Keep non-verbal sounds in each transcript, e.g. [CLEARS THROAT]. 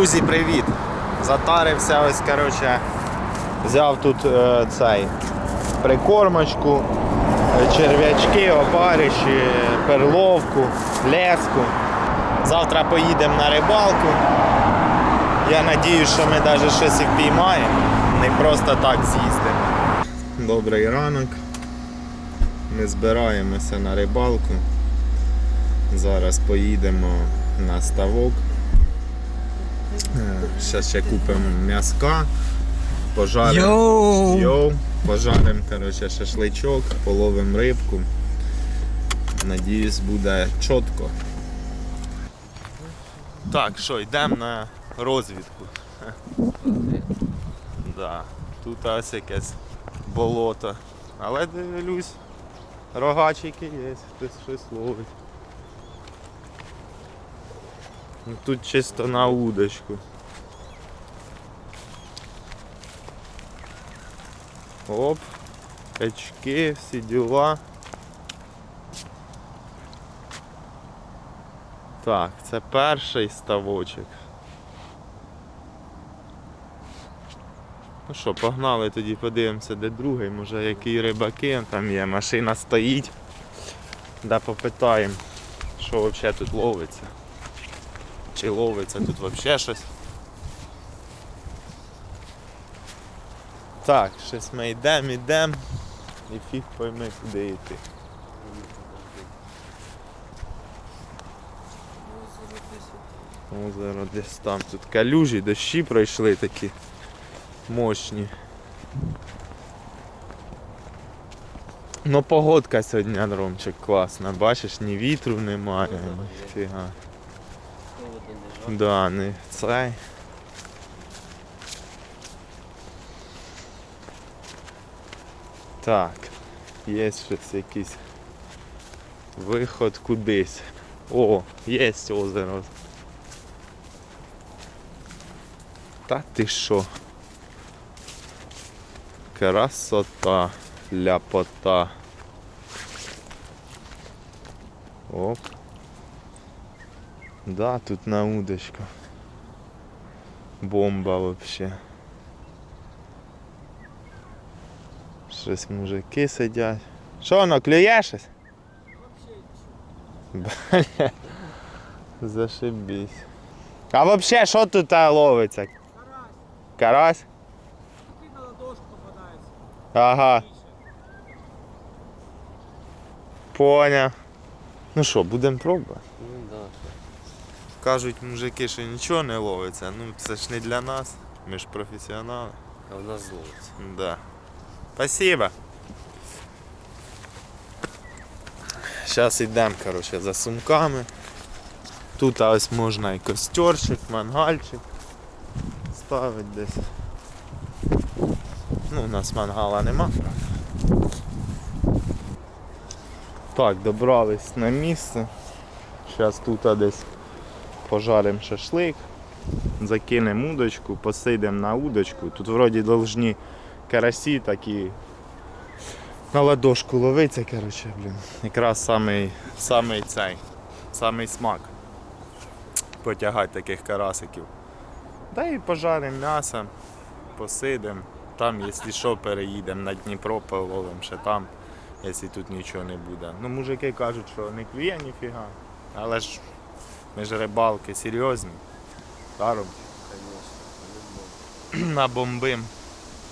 Друзі, привіт! Затарився ось, коротше, взяв тут е, цей прикормочку, е, черв'ячки, опариші, перловку, леску. Завтра поїдемо на рибалку. Я надіюсь, що ми навіть щось впіймаємо, не просто так з'їздимо. Добрий ранок. Ми збираємося на рибалку. Зараз поїдемо на ставок. Зараз ще купимо м'яска, пожаримо. Йоу! Йоу, пожаримо коротше, шашличок, половимо рибку. Надіюсь, буде чітко. Так, що, йдемо на розвідку. [LAUGHS] Да. Тут ось якесь болото. Але дивлюсь, рогачики є, хтось щось ловить. Ну, Тут чисто на удочку. Оп, очки, всі діла. Так, це перший ставочок. Ну що, погнали тоді подивимося, де другий, може які рибаки там є, машина стоїть. Да попитаємо, що взагалі тут ловиться. Чи ловиться тут взагалі щось. Так, щось ми йдемо, йдемо і фіг пойми куди йти. Озеро десь там. Тут калюжі, дощі пройшли такі мощні. Ну погодка сьогодні, Ромчик, класна. Бачиш, ні вітру немає, ніфіга. Да, не цей. Так, є щось якийсь виход кудись. О, є озеро. Та ти що? Красота, ляпота. Оп. Да, тут на удочку. Бомба вообще. Щось мужики сидять. Що воно, клює щось? Бля. Зашибись. А вообще, що тут ловиться? Карась? Ти на ладошку попадається. Ага, поняв. Ну що, будемо пробувати? Ну да. Кажуть мужики, що нічого не ловиться. Ну це ж не для нас. Ми ж професіонали. А в нас зловиться. Да. Спасибо. Зараз йдемо, коротше, за сумками. Тут ось можна і костерчик, мангальчик ставити десь. Ну, у нас мангала нема. Так, добрались на місце. Зараз тут десь пожаримо шашлик, закинемо удочку, посидимо на удочку. Тут вроді должні карасі такі на ладошку ловиться, коротше, блін. Якраз самий, самий цей, самий смак потягати таких карасиків. Та і пожаримо м'ясо, посидимо. Там, якщо що, переїдемо на Дніпро, половимо ще там, якщо тут нічого не буде. Ну, мужики кажуть, що не клює ніфіга. Але ж ми ж рибалки серйозні. Даром набомбим.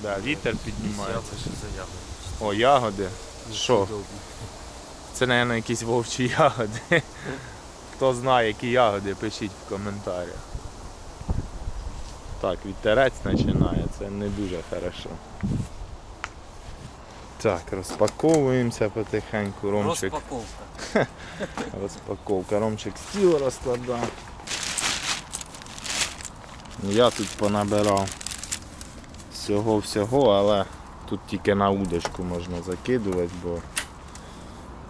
Да, вітер піднімається. О, ягоди. Що? Це, мабуть, якісь вовчі ягоди. Хто знає, які ягоди, пишіть в коментарях. Так, вітерець починає, це не дуже хорошо. Так, розпаковуємося потихеньку. Ромчик. Розпаковка. Розпаковка. Ромчик стіл розкладав. Я тут понабирав всього-всього, але тут тільки на удочку можна закидувати, бо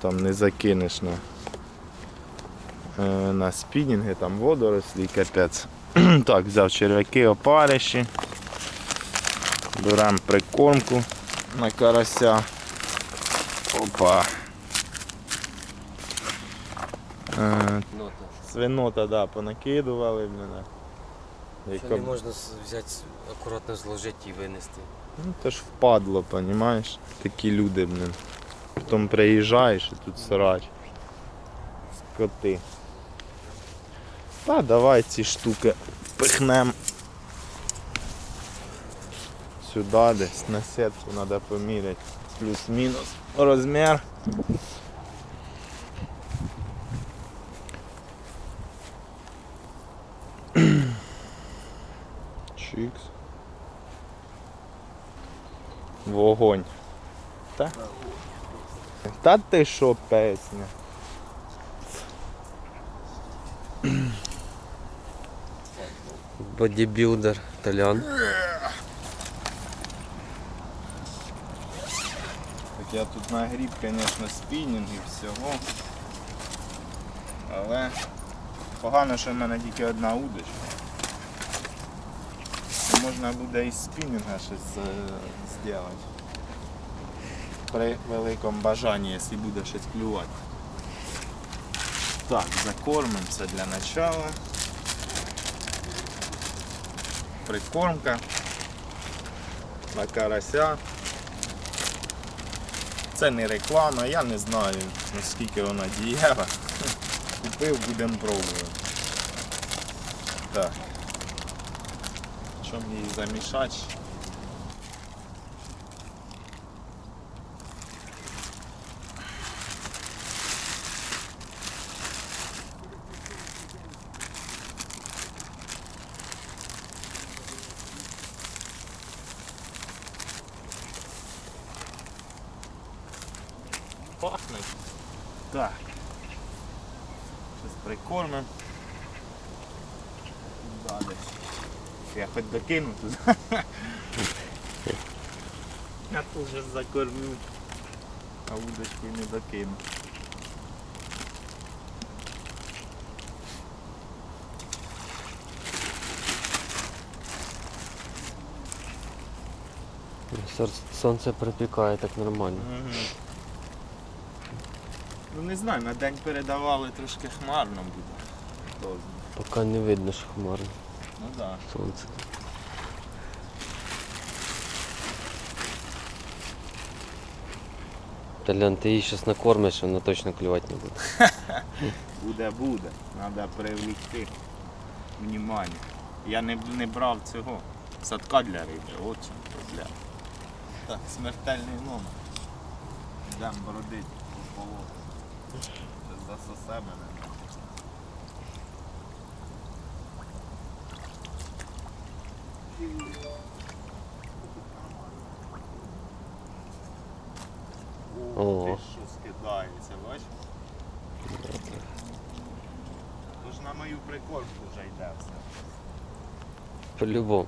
там не закинеш на, е, на спінінги, там водорослі, капець. [CLEARS THROAT] так, взяв черв'яки, опариші. Беремо прикормку на карася. Опа. Е, Нота. Свинота, да, понакидували в мене. Яка... Що не можна взяти, акуратно зложити і винести. Ну то ж впадло, понімаєш? Такі люди, блин. Потім приїжджаєш і тут срач. Скоти. Та давай ці штуки пихнем сюди десь на сітку треба поміряти. Плюс-мінус розмір. Чикс. Вогонь. Та? Та ти що песня? Бодібілдер, Толян. Так я тут нагріб, звісно, спінінг і всього. Але погано, що в мене тільки одна удочка. Можна буде із спінінга щось е, зробити. При великому бажанні, якщо буде щось клювати. Так, закормимо це для начала. Прикормка на карася. Це не реклама, я не знаю наскільки вона дієва. Купив, будемо пробувати. Так. Чому її замішати? Пахне. Так. Щось прикормимо. Да, десь. Я хоч докину туди. [LAUGHS] Я теж закормлю. А удочку не докину. Сонце припікає так нормально. Мгм. Ну не знаю, на день передавали трошки хмарно буде. Хто знає. Поки не видно, що хмарно. Ну так. Да. Сонце. Толян, ти її зараз накормиш, вона точно клювати не буде. [LAUGHS] Буде, буде. Треба привлекти внимание. Я не, не брав цього садка для риби, от чим проблема. Так, смертельний номер. Йдемо бродити по болоту. Засосе мене. О, О. ти що скидається, бачиш? Тож на мою прикормку вже йде все. По-любому.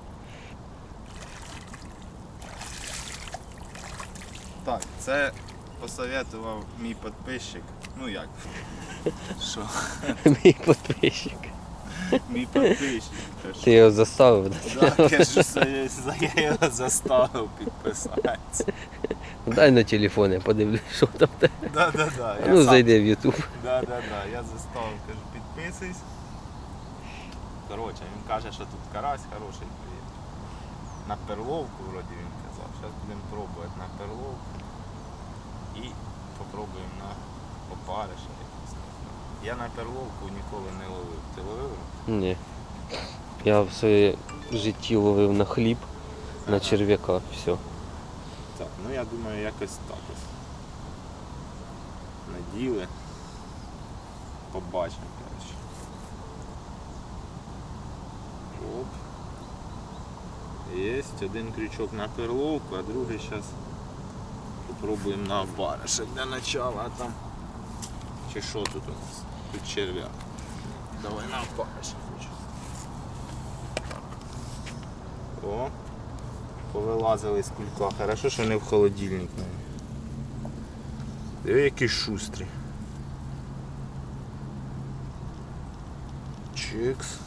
Так, це посоветував мій підписчик. Ну як? Що? Мій підписчик. Мій підписчик. Кажу, Ти його заставив. да? Да, кажу, це я його заставив підписатися. Дай на телефон, я подивлюсь, що там. Да, да, да. Я Ну, зайди в Ютуб. Да, да, да. Я заставив, кажу, підписуйся. Коротше, він каже, що тут карась хороший клює. На перловку вроді він казав. Зараз будемо пробувати на перловку. І попробуємо на опариша. Я на перловку ніколи не ловив. Ти ловив? Ні. Я в своє житті ловив на хліб, на черв'яка. Все. Так, ну я думаю, якось так ось. Наділи. Побачимо, коротше. Оп. Єсть один крючок на перловку, а другий зараз попробуємо на баришек для начала, там. Чи що тут у нас? Тут черв'як. Давай на баришек хочу. О, повилазили з кулька. Хорошо, що не в холодильник. Диви, які шустрі. Чикс.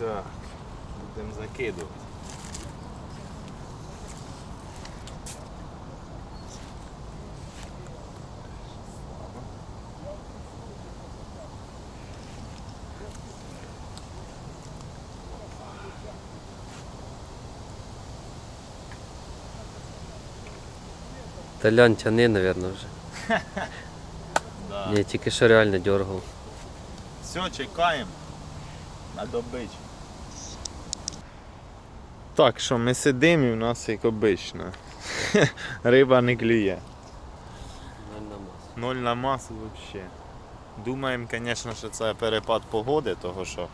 Так, будемо закидувати. Та лянь тяни, мабуть, вже. [LAUGHS] Да. Тільки що реально дергав. Все, чекаємо на добичку. Так, що ми сидимо і в нас як обично. [LAUGHS] Риба не клює. Ноль на масу взагалі. Думаємо, звісно, що це перепад погоди, того що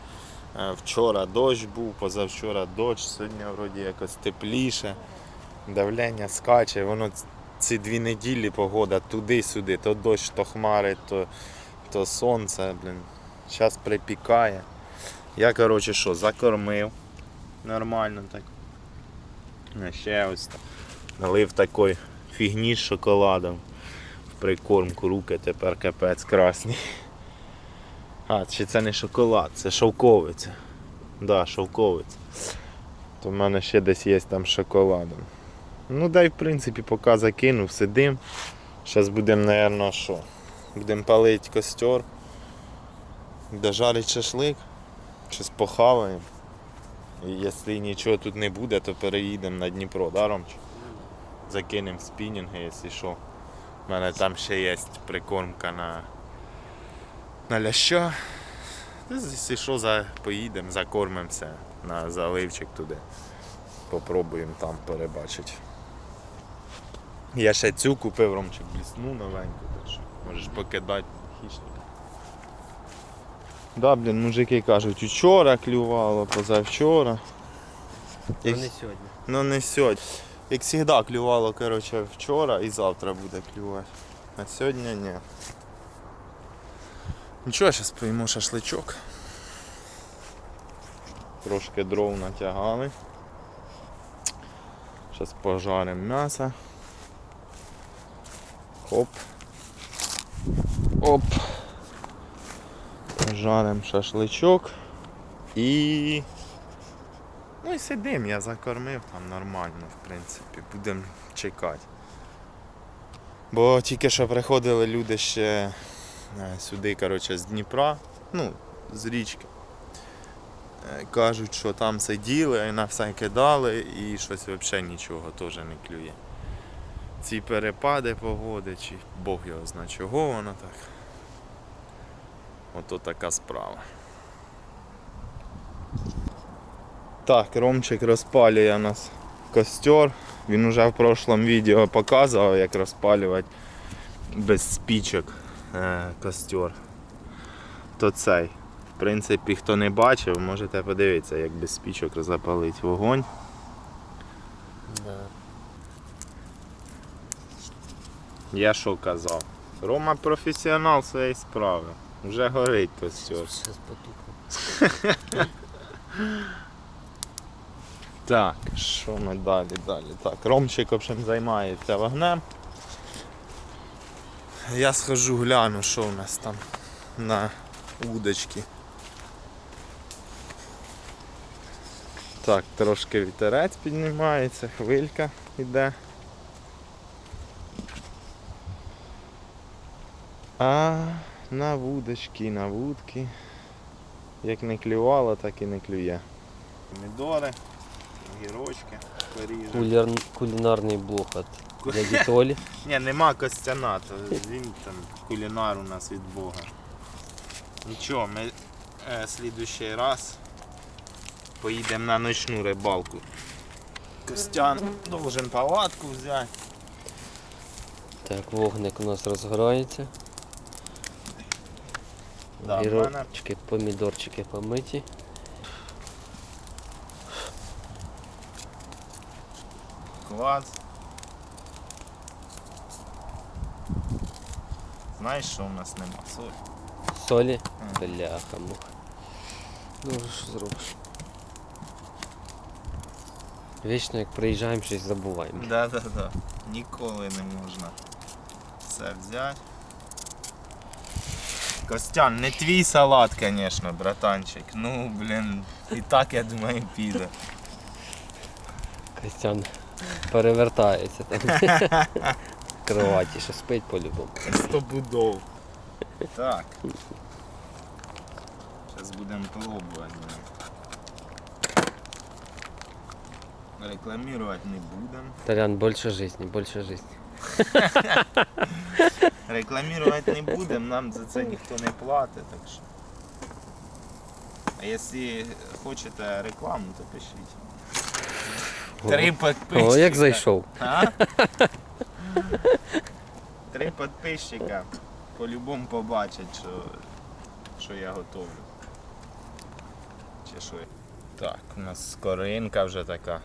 е, вчора дощ був, позавчора дощ, сьогодні вроді якось тепліше, давлення скаче, воно ці дві неділі погода туди-сюди, то дощ, то хмари, то, то сонце, блін. Зараз припікає. Я, коротше, що, закормив нормально так. Ще ось так. Налив такої фігні з шоколадом в прикормку руки тепер капець красні. А, чи це не шоколад, це шовковиця. Да, шовковиця. То в мене ще десь є там шоколадом. Ну дай в принципі поки закинув, сидим. Зараз будемо, напевно, що? Будемо палити костер. Де жарить шашлик. Щось похаваємо. Якщо нічого тут не буде, то переїдемо на Дніпро, да? Закинемо спінінги, якщо що. У мене там ще є прикормка на, на ляща. Якщо що, за, поїдемо, закормимося на заливчик туди. Попробуємо там перебачити. Я ще цю купив ромчик блісну новеньку, так можеш покидати хищника. Да, блін, мужики кажуть, вчора клювало, позавчора. Ну Як- не сьогодні. Ну не сьогодні. Як завжди клювало коротше, вчора і завтра буде клювати. А сьогодні ні. Нічого, зараз поїмо шашличок. Трошки дров натягали. Зараз пожаримо м'ясо. Хоп. Оп. Жаримо шашличок. І Ну і сидим, я закормив там нормально, в принципі, будемо чекати. Бо тільки що приходили люди ще е, сюди, коротше, з Дніпра, ну, з річки. Е, Кажуть, що там сиділи на все кидали і щось взагалі нічого теж не клює. Ці перепади погоди, чи Бог його знає, чого воно так. Ото така справа. Так, Ромчик розпалює у нас костер. Він уже в прошлому відео показував, як розпалювати без спічок е, костер. То цей. В принципі, хто не бачив, можете подивитися, як без спічок запалити вогонь. Да. Я що казав? Рома професіонал своєї справи. Вже горить костер. Зараз потухне. [LAUGHS] Так, що ми далі, далі? Так, Ромчик, в общем, займається вогнем. Я схожу гляну, що у нас там на удочці. Так, трошки вітерець піднімається, хвилька йде. А на вудочки, на вудки. Як не клювало, так і не клює. Помідори, гірочки, поріжемо. Куліар... Кулінарний блок від дяді Толі. [LAUGHS] Ні, нема Костяна, то він там кулінар у нас від Бога. Нічого, ми е, слідуючий раз поїдемо на ночну рибалку. Костян должен палатку взяти. Так, вогник у нас розгорається. Да, мене помідорчики помиті. клас. Знаєш, що у нас нема? Соль. Солі. Ага. Бляха мух. Ну що зробиш? Вічно як приїжджаємо, щось забуваємо. Да, да, да. Ніколи не можна все взяти. Костян, не твій салат, звісно, братанчик. Ну, блін, і так я думаю піде. Костян перевертається там. В кроваті, що спить по-любому. Стобудов. Так. Зараз будемо пробувати. Рекламувати не будемо. Толян, більше житті, більше житті. [LAUGHS] Рекламувати не будемо, нам за це ніхто не платить, так що. А якщо хочете рекламу, то пишіть. Три підписчика. О, як зайшов. А? Три підписчика по-любому побачать, що, що я готовлю. Чи що. Так, у нас скоринка вже така.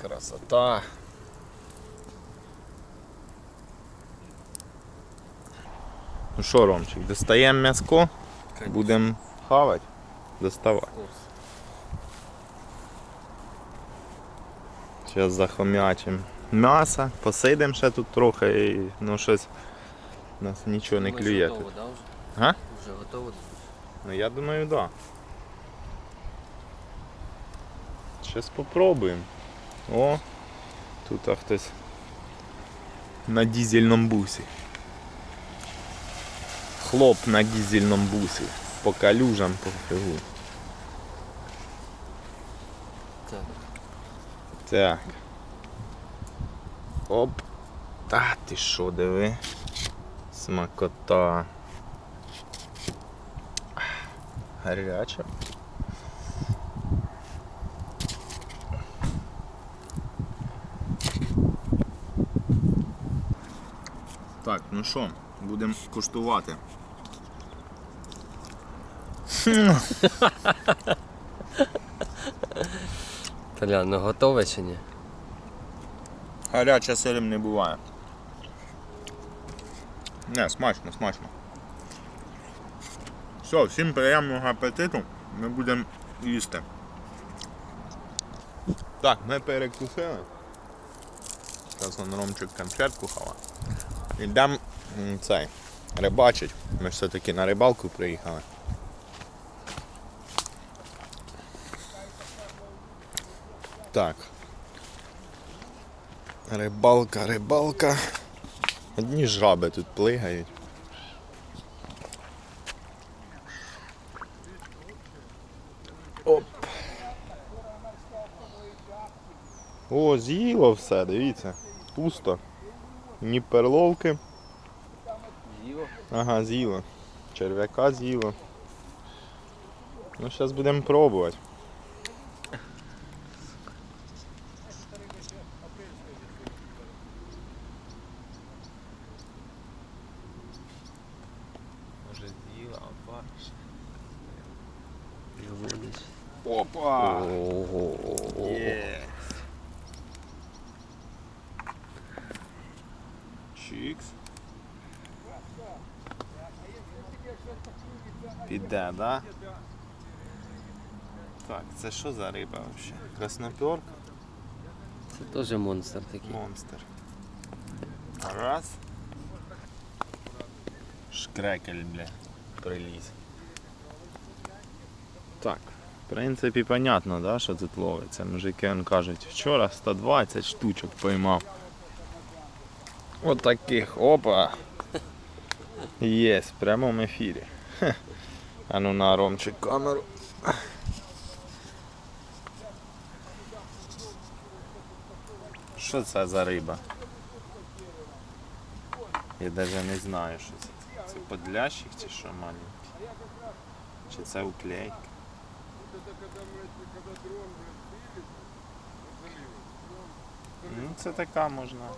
Красота. Ну що, Ромчик, достаємо м'яско, будемо хавати. Доставай. Зараз захомячимо м'ясо, посидимо ще тут трохи і ну щось у нас нічого не клює. тут. Готово, да, вже? А? Вже готово. Ну я думаю, так. Да. Зараз спробуємо. О, тут а, хтось на дізельному бусі. Хлоп на дізельному бусі. По калюжам, по фігу. Так. Так. Оп. Та ти що, диви. Смакота. Гаряча. Так, ну що, будемо куштувати. [LAUGHS] Толян, ну готове чи ні? Гаряча сирим не буває. Не, смачно, смачно. Все, всім приємного апетиту. Ми будемо їсти. Так, ми перекусили. Зараз он Ромчик конфетку хава. Йдемо цей, рибачить. Ми ж все-таки на рибалку приїхали. Так. Рибалка, рибалка. Одні жаби тут плигають. Оп. О, з'їло все, дивіться. Пусто. Ні перловки. З'їло. Ага, з'їло. Черв'яка з'їло. Ну, зараз будемо пробувати. Може з'їла, опариш. Опа! Ого. Є. Чікс. Піде, да? Так, це що за риба взагалі? Красноперка? Це теж монстр такий. Монстр. Раз. Шкрекель, бля, приліз. Так, в принципі, понятно, да, що тут ловиться. Мужики он кажуть, вчора 120 штучок поймав. От таких, опа. [LAUGHS] Є, в прямому ефірі. А ну на Ромчик камеру. Що це за риба? Я навіть не знаю, що це. Це подлящик чи що маленький? Чи це уклейка? Ну це така можна.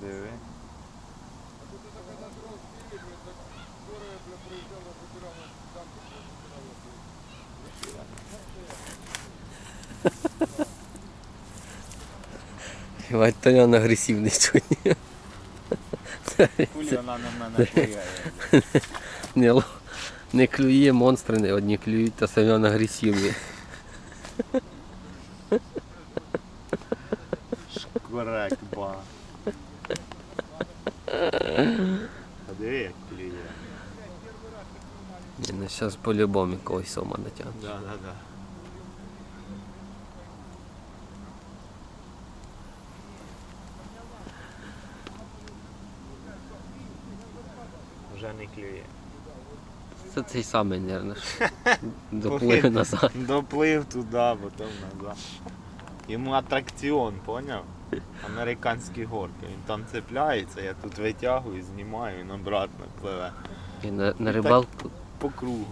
Диви. Єбать, агресивний сьогодні. Кулі вона на мене клює. Не, не клює, монстри не одні клюють, а Толян агресивний. Шкурак ба. А диви як клює. Ну зараз по-любому якогось сома натягне. Да, да, да. Вже не клює. Це цей самий, мабуть, [LAUGHS] доплив назад. Доплив туди, потім назад. Йому атракціон, поняв? Американські горки. Він там цепляється, я тут витягую, знімаю, він обратно пливе. І на, на рибалку. По кругу.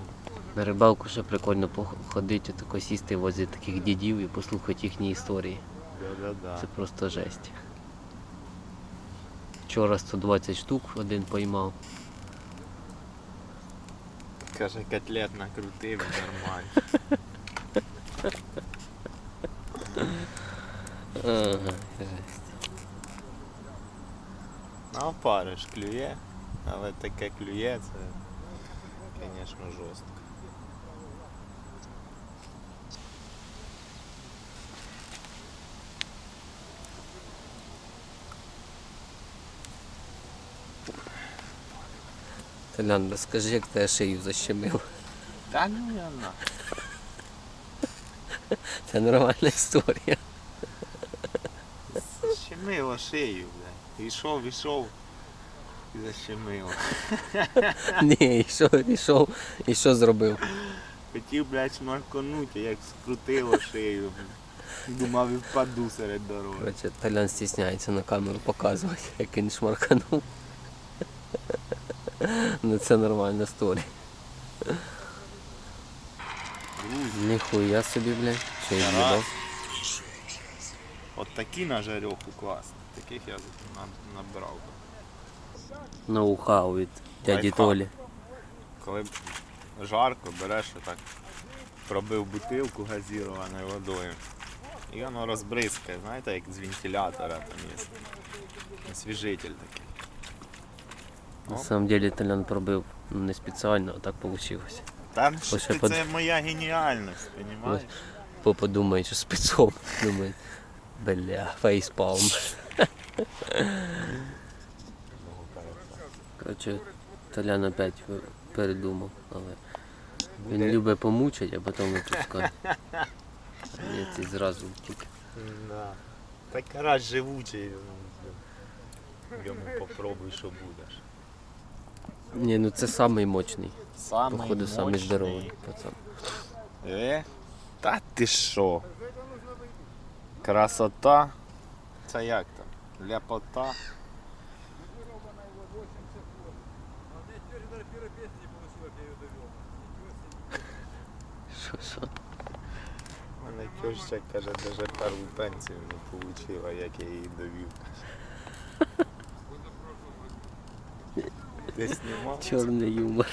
На рибалку ще прикольно походити, тако сісти возле таких дідів і послухати їхні історії. Да-да-да. Це просто жесть. Вчора 120 штук один поймав. Каже, котлет накрутив і нормально. Ага, жесть. На опариш клює, але таке клює, це, звісно, жорстко. Толян, розкажи, як тебе шию защемив. Та ну я на. [LAUGHS] Це нормальна історія. Защемило шию, бля. Ішов, ішов і защемило. [LAUGHS] Ні, і що, і що, зробив? Хотів, блядь, шмарконути, як скрутило шию. Думав і впаду серед дороги. Короче, Толян стісняється на камеру показувати, як він шмарканув. [LAUGHS] Ну це нормальна історія. Ніхуя собі, блядь. Що я їбав? От такі на жарьоху класні. Таких я на- набрав. Ноу-хау від дяді Лайфхак. Толі. Коли жарко, береш отак, пробив бутилку газірованою водою. І воно розбризкає, знаєте, як з вентилятора там є. Освіжитель такий. На самом деле Толян пробив ну, не спеціально, а так вийшло. Та ну Ось ти, под- це моя геніальність, розумієш? Попа думає, що спецом. [LAUGHS] Думає, бля, фейспалм. [LAUGHS] Коротше, Толян опять ви- передумав, але він Буде- любить помучити, а потім випускати. Я зразу тільки. Да. Так раз живучий. ну, Йому попробуй, що будеш. Ні, ну це самий мощний. Самий Походу, самий мощний. здоровий пацан. Е? Та ти що? Красота. Це як там? Ляпота. Що, що? Мене теща каже, навіть першу пенсію не отримала, як я її довів. Ти знімав? Чорний юмор.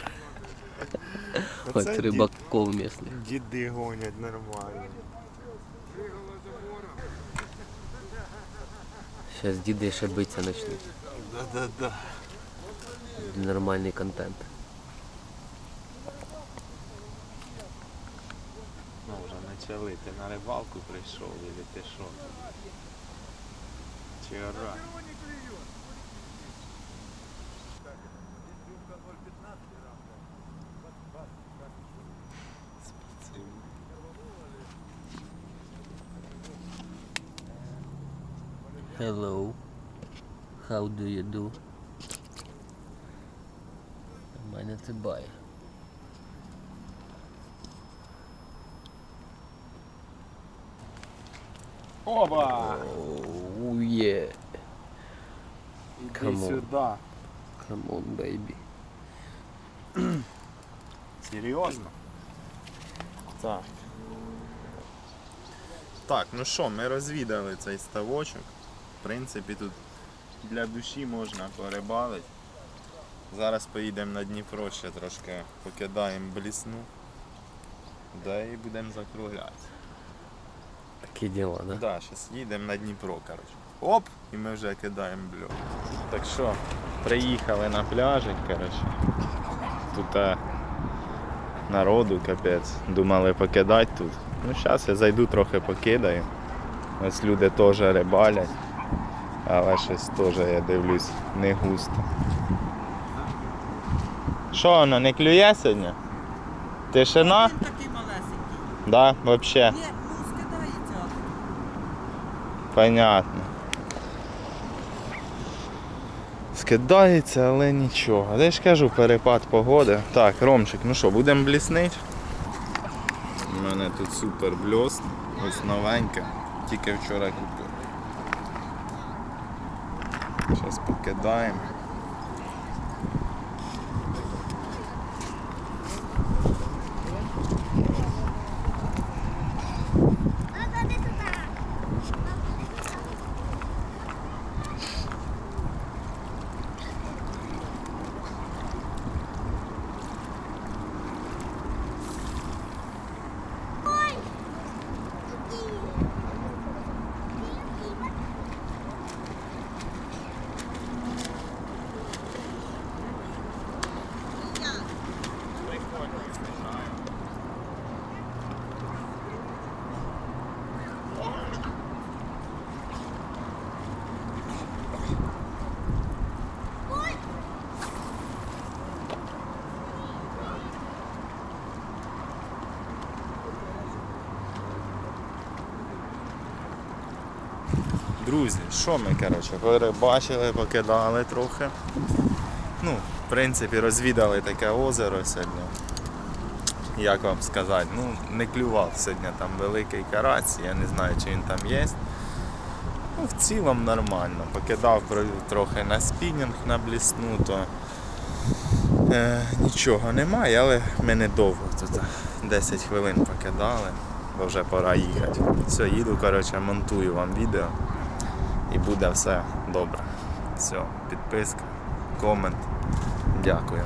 Оце От рибаков місний. ді- Діди гонять нормально. Зараз діди ще биться почнуть. Да-да-да. Нормальний контент. Ну, вже почали. Ти на рибалку прийшов, или ти що? Чи ора? Hello. How do you do? У мене це бай. Оба! Оу, є. Іди сюди. Come on, baby. Серйозно? Так. Так, ну що, ми розвідали цей ставочок. В принципі, тут для душі можна порибалити. Зараз поїдемо на Дніпро ще трошки покидаємо блісну. Да і будемо закруглятися. Такі діла, да? Да, зараз їдемо на Дніпро, коротше. Оп! І ми вже кидаємо бльо. Так що, приїхали на пляжик, коротше. Тут е, народу капець. Думали покидати тут. Ну зараз я зайду трохи покидаю. Ось люди теж рибалять. Але щось теж я дивлюсь не густо. Що воно, не клює сьогодні? Тишина? Він такий малесенький. Да, взагалі. Ні, ну скидається. Понятно. скидається, але нічого. Я ж кажу, перепад погоди. Так, Ромчик, ну що, будемо бліснити? У мене тут супер бльост, ось новеньке, тільки вчора купив. Зараз покидаємо. Друзі, що ми, коротше, перебачили, покидали трохи. Ну, в принципі, розвідали таке озеро сьогодні. Як вам сказати, ну, не клював сьогодні там великий карась, я не знаю, чи він там є. Ну, в цілому нормально. Покидав трохи на спінінг, на блісну, то е, нічого немає, але ми недовго тут 10 хвилин покидали, бо вже пора їхати. Все, їду, коротше, монтую вам відео і буде все добре. Все, підписка, комент. Дякую.